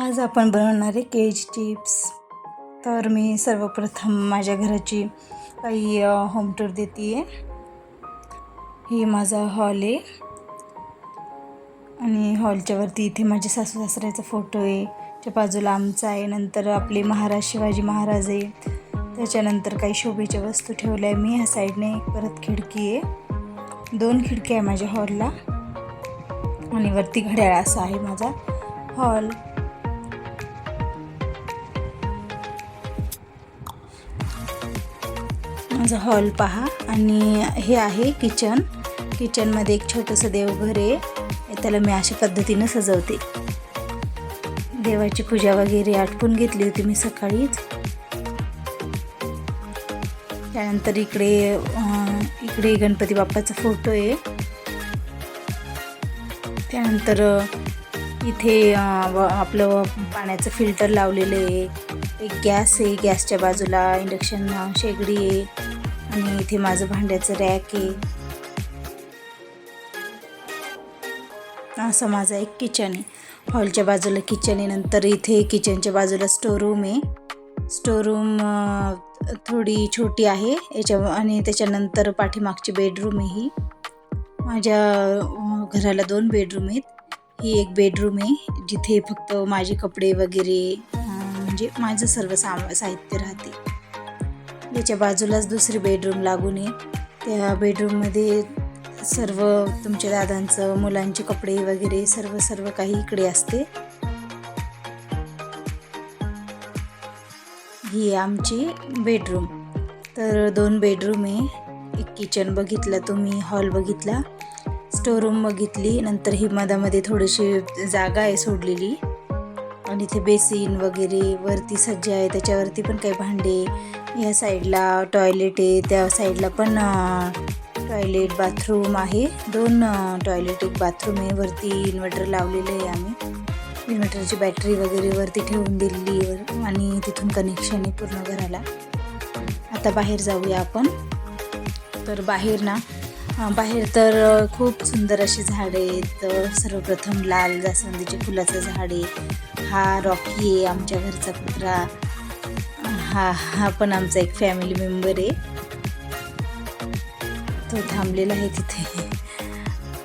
आज आपण बनवणार आहे चिप्स. तर मी सर्वप्रथम माझ्या घराची काही होम टूर देते आहे हे माझा हॉल आहे. आणि हॉलच्या वरती इथे माझे सासू सासऱ्याचा फोटो आहे. त्या बाजूला आमचा आहे. नंतर आपले महाराज शिवाजी महाराज आहे. त्याच्यानंतर काही शोभेच्या वस्तू ठेवल्या आहे मी. ह्या साईडने एक परत खिडकी आहे. दोन खिडक्या आहे माझ्या हॉलला आणि वरती घड्याळ असा आहे माझा हॉल माझा हॉल पहा. आणि हे आहे किचन. किचनमध्ये एक छोटंसं देवघर आहे. त्याला मी अशा पद्धतीनं सजवते. देवाची पूजा वगैरे आटपून घेतली होती मी सकाळीच. त्यानंतर इकडे इकडे गणपती बाप्पाचा फोटो आहे. त्यानंतर इथे आपलं पाण्याचं फिल्टर लावलेलं आहे. एक गॅस आहे. गॅसच्या बाजूला इंडक्शन शेगडी आहे. आणि इथे माझं भांड्याचं रॅक आहे. असं माझं एक किचन आहे. हॉलच्या बाजूला किचन आहे नंतर इथे किचनच्या बाजूला स्टोर रूम आहे. स्टोर रूम थोडी छोटी आहे याच्या आणि त्याच्यानंतर पाठीमागची बेडरूम आहे ही. माझ्या घराला दोन बेडरूम आहेत. ही एक बेडरूम आहे जिथे फक्त माझे कपडे वगैरे म्हणजे माझं सर्व साम साहित्य राहते. याच्या बाजूलाच दुसरी बेडरूम लागून आहे. त्या बेडरूममध्ये सर्व तुमच्या दादांचं मुलांचे कपडे वगैरे सर्व सर्व काही इकडे असते. ही आमची बेडरूम तर दोन बेडरूम आहे. एक किचन बघितलं तुम्ही हॉल बघितला. स्टोरूम बघितली. नंतर ही मधामध्ये थोडीशी जागा आहे सोडलेली. आणि इथे बेसिन वगैरे वरती सज्जा आहे. त्याच्यावरती पण काही भांडे या साईडला टॉयलेट आहे. त्या साईडला पण टॉयलेट बाथरूम आहे. दोन टॉयलेट एक बाथरूम आहे. वरती इन्व्हर्टर लावलेलं आहे आम्ही. इन्व्हर्टरची बॅटरी वगैरे वरती ठेवून दिलेली आणि तिथून कनेक्शन आहे पूर्ण घराला. आता बाहेर जाऊया आपण. तर बाहेर ना बाहेर तर खूप सुंदर अशी झाडे आहेत. सर्वप्रथम लाल जास्वंदीच्या फुलाचं झाड आहे. हा रॉकी आहे आमच्या घरचा कुत्रा. हा हा पण आमचा एक फॅमिली मेंबर आहे. तो थांबलेला आहे तिथे.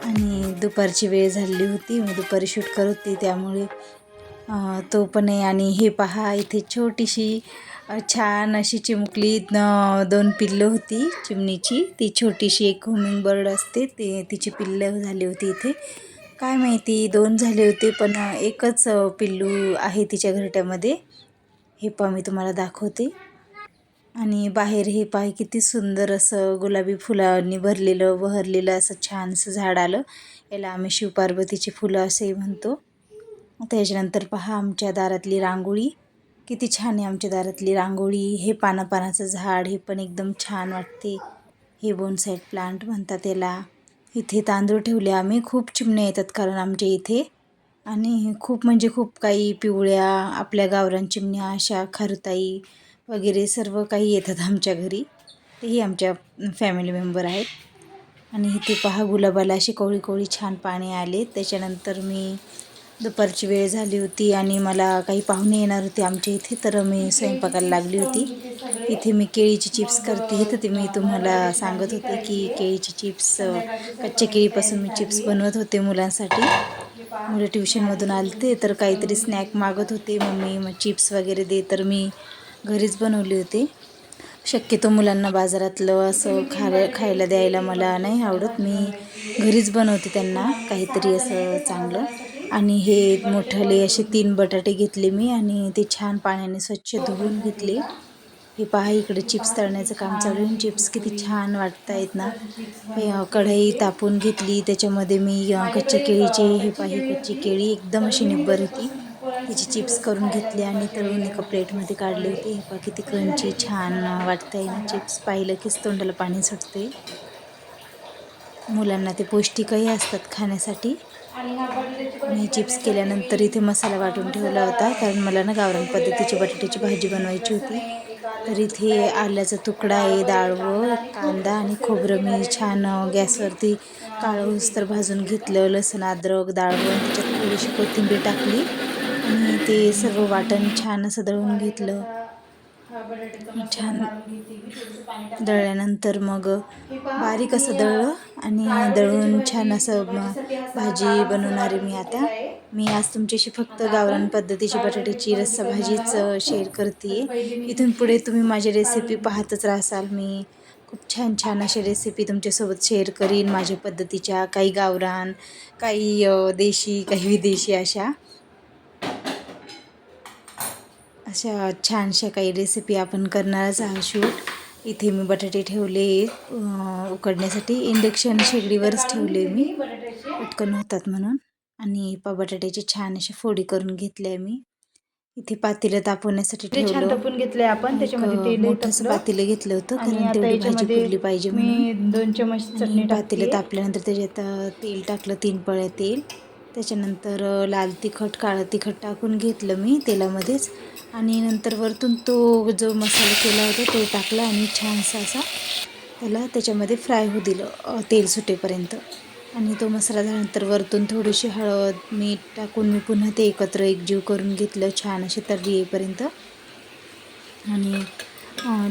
आणि दुपारची वेळ झालेली होती मी दुपारी शूट करत होती त्यामुळे तो पण आहे. आणि हे पहा इथे छोटीशी छान अशी चिमुकली दोन पिल्लं होती चिमणीची. ती छोटीशी एक हुमिंग बर्ड असते ते तिची पिल्लं झाली होती इथे. काय माहिती दोन झाले होते पण एकच पिल्लू आहे तिच्या घरट्यामध्ये. हे पहा मी तुम्हाला दाखवते. आणि बाहेर हे पाय किती सुंदर असं गुलाबी फुलांनी भरलेलं बहरलेलं असं छानसं झाड आलं. याला आम्ही शिवपार्वतीची फुलं असंही म्हणतो. त्याच्यानंतर पहा आमच्या दारातली रांगोळी. किती छान आहे आमच्या दारातली रांगोळी. हे पानापानाचं झाड हे पण एकदम छान वाटते. हे बोनसाईड प्लांट म्हणतात याला. इथे तांदूळ ठेवले आम्ही. खूप चिमण्या येतात कारण आमच्या इथे. आणि खूप म्हणजे खूप काही पिवळ्या आपल्या गावरान चिमण्या अशा खारुताई वगैरे सर्व काही येतात आमच्या घरी. तेही आमच्या फॅमिली मेंबर आहेत. आणि इथे पहा गुलाबाला अशी कोळी कोळी छान पाणी आले. त्याच्यानंतर मी दुपारची वेळ झाली होती आणि मला काही पाहुणे येणार होते आमच्या इथे तर मी स्वयंपाकाला लागली होती. इथे मी केळीची चिप्स करते तर ते मी तुम्हाला सांगत होते की केळीची चिप्स कच्च्या केळीपासून मी चिप्स बनवत होते मुलांसाठी. मुलं ट्युशनमधून आलते तर काहीतरी स्नॅक मागत होते. मम्मी मग चिप्स वगैरे दे तर मी घरीच बनवले होते. शक्यतो मुलांना बाजारातलं असं खाय खायला द्यायला मला नाही आवडत. मी घरीच बनवते त्यांना काहीतरी असं चांगलं. आणि हे मोठाले असे तीन बटाटे घेतले मी आणि ते छान पाण्याने स्वच्छ धुवून घेतले. हे पहा इकडे चिप्स तळण्याचं काम चालू आहे. चिप्स किती छान वाटत आहेत ना. हे कढई तापून घेतली. त्याच्यामध्ये मी कच्च्या केळीचे हे पाही कच्ची केळी एकदम अशी निब्बर होती. त्याची चिप्स करून घेतली आणि तळून एका प्लेटमध्ये काढले होते. हे पहा किती क्रंची छान वाटत आहे ना चिप्स. पाहिलं कीच तोंडाला पाणी सुटते मुलांना ते पौष्टिकही असतात खाण्यासाठी. मी चिप्स केल्यानंतर इथे मसाला वाटून ठेवला होता. कारण मला ना गावरान पद्धतीची बटाट्याची भाजी बनवायची होती. तर इथे आल्याचा तुकडा आहे डाळ व कांदा आणि खोबरं. मी छान गॅसवरती काळं तर भाजून घेतलं लसण अद्रक डाळ डाळवं त्याच्यात थोडीशी कोथिंबीर टाकली. आणि ते सर्व वाटण छान असं दळून घेतलं. छान. दळल्यानंतर मग बारीक असं दळलं आणि दळून छान असं भाजी बनवणार मी आता. मी आज तुमच्याशी फक्त गावरान पद्धतीची बटाट्याची रस्सा भाजीच शेअर करते. इथून पुढे तुम्ही माझी रेसिपी पाहतच राहसाल. मी खूप छान छान अशा रेसिपी तुमच्यासोबत शेअर करीन माझ्या पद्धतीच्या. काही गावरान काही देशी काही विदेशी अशा. अशा छानशा काही रेसिपी आपण करणारच आहोत. शूट इथे मी बटाटे ठेवले. उकडण्यासाठी इंडक्शन शेगडीवरच ठेवले मी. पटकन होतात म्हणून. आणि पा बटाट्याची छान अशी फोडी करून घेतल्या मी. इथे पातेलं तापवण्यासाठी छान ठेवलं. टपून घेतले आपण. त्याच्यामध्ये. पातेलं घेतलं होतं. कारण तेवढी भाजी फुगली पाहिजे मी दोन चमच चटणी पातेलं तापल्यानंतर त्याच्यात तेल टाकलं. तीन पळ्या तेल. त्याच्यानंतर लाल तिखट काळं तिखट टाकून घेतलं मी तेलामध्येच. आणि नंतर वरतून तो जो मसाला केला होता तो टाकला आणि छानसा असा त्याला त्याच्यामध्ये फ्राय होऊ दिलं तेल सुटेपर्यंत. आणि तो मसाला झाल्यानंतर वरतून थोडीशी हळद मीठ टाकून मी पुन्हा ते एकत्र एकजीव करून घेतलं छान अशी तर्री येईपर्यंत. आणि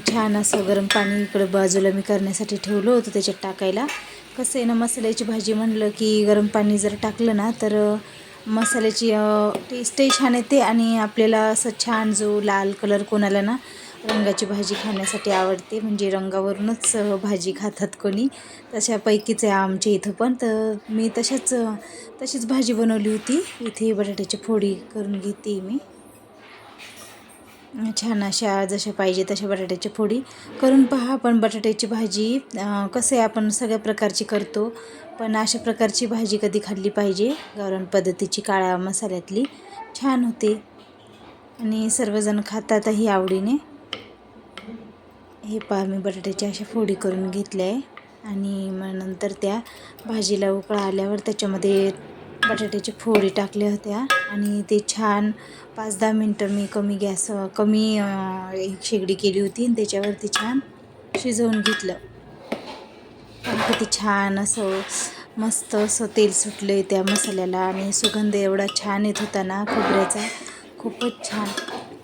छान असं गरम पाणी इकडं बाजूला मी करण्यासाठी ठेवलं होतं त्याच्यात टाकायला. कसं आहे ना मसाल्याची भाजी म्हणलं की गरम पाणी जर टाकलं ना तर मसाल्याची टेस्टही छान येते आणि आपल्याला असं छान जो लाल कलर कोणाला ना रंगाची भाजी खाण्यासाठी आवडते म्हणजे रंगावरूनच भाजी खातात कोणी. तशापैकीच आहे आमच्या इथं पण. तर मी तशाच तशीच भाजी बनवली होती. इथे बटाट्याची फोडी करून घेते मी. छान अशा जशा पाहिजे तशा बटाट्याची फोडी करून पहा. आपण बटाट्याची भाजी कसं आहे आपण सगळ्या प्रकारची करतो पण अशा प्रकारची भाजी कधी खाल्ली पाहिजे? गावरान पद्धतीची काळ्या मसाल्यातली. छान होते. आणि सर्वजण खातातही आवडीने. हे पहा मी बटाट्याची अशा फोडी करून घेतल्या आहे. आणि मग नंतर त्या भाजीला उकळा आल्यावर त्याच्यामध्ये बटाट्याची फोडी टाकल्या होत्या आणि ते छान पाच दहा मिनटं मी कमी गॅस कमी एक शेगडी केली होती आणि त्याच्यावरती छान शिजवून घेतलं. किती छान असं मस्त असं तेल सुटलं आहे त्या मसाल्याला आणि सुगंध एवढा छान येत होता ना खोबऱ्याचा. खूपच छान.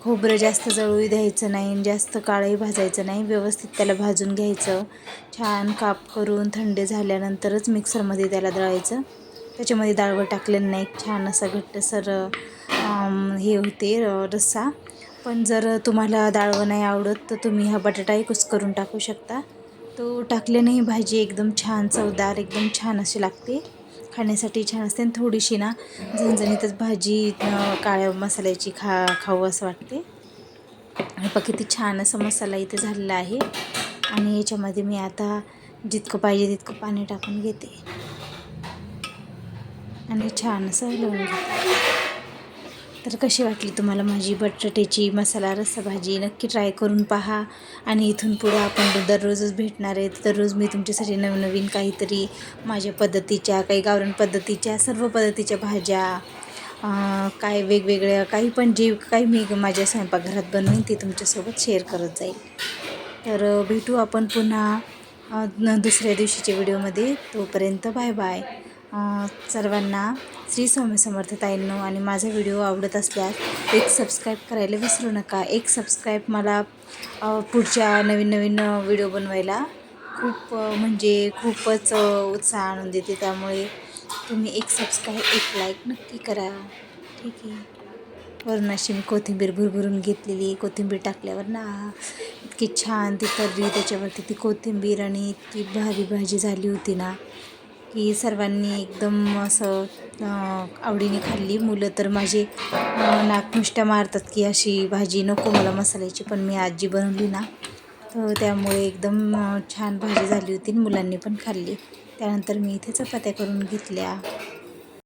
खोबरं जास्त जळू द्यायचं नाही आणि जास्त काळंही भाजायचं नाही. व्यवस्थित त्याला भाजून घ्यायचं. छान काप करून थंड झाल्यानंतरच मिक्सरमध्ये त्याला दळायचं. त्याच्यामध्ये डाळवं टाकलेलं नाही. छान असा घट्टसर हे होते रस्सा. पण जर तुम्हाला डाळवं नाही आवडत तर तुम्ही हा बटाटाही कुस करून टाकू शकता. तो टाकल्यानेही भाजी एकदम छान चवदार एकदम छान अशी लागते. खाण्यासाठी छान असते आणि थोडीशी ना झणझणीतच भाजी काळ्या मसाल्याची खा खाऊ असं वाटते. आणि बघ किती छान असा मसाला इथे झालेला आहे. आणि याच्यामध्ये मी आता जितकं पाहिजे तितकं पाणी टाकून घेते. आणि छान असं हलवून तर कशी वाटली तुम्हाला माझी बटाट्याची मसाला रस्सा भाजी? नक्की ट्राय करून पहा. आणि इथून पुढं आपण दररोजच भेटणार आहे. दररोज मी तुमच्यासाठी नवनवीन काहीतरी माझ्या पद्धतीच्या काही गावरान पद्धतीच्या सर्व पद्धतीच्या भाज्या काय वेगवेगळ्या काही पण जे काही मी माझ्या स्वयंपाकघरात बनवीन ते तुमच्यासोबत शेअर करत जाईल. तर भेटू आपण पुन्हा न- दुसऱ्या दिवशीच्या व्हिडिओमध्ये तोपर्यंत बाय बाय सर्वांना श्री स्वामी समर्थताईंनो आणि माझा व्हिडिओ आवडत असल्यास एक सबस्क्राईब करायला विसरू नका. एक सबस्क्राईब मला पुढच्या नवीन नवीन व्हिडिओ बनवायला खूप म्हणजे खूपच उत्साह आणून देते. त्यामुळे तुम्ही एक सबस्क्राईब एक लाईक नक्की करा. ठीक आहे. वरून अशी मी कोथिंबीर भरभरून घेतलेली कोथिंबीर टाकल्यावर ना इतकी छान ती तर्री त्याच्यावरती ती कोथिंबीर आणि इतकी भारी भाजी झाली होती ना. की सर्वांनी एकदम असं आवडीने खाल्ली. मुलं तर माझे नाकमुष्ट्या मारतात की अशी भाजी नको मला मसाल्याची पण मी आजी बनवली ना. तर त्यामुळे एकदम छान भाजी झाली होती आणि मुलांनी पण खाल्ली. त्यानंतर मी इथे चपात्या करून घेतल्या.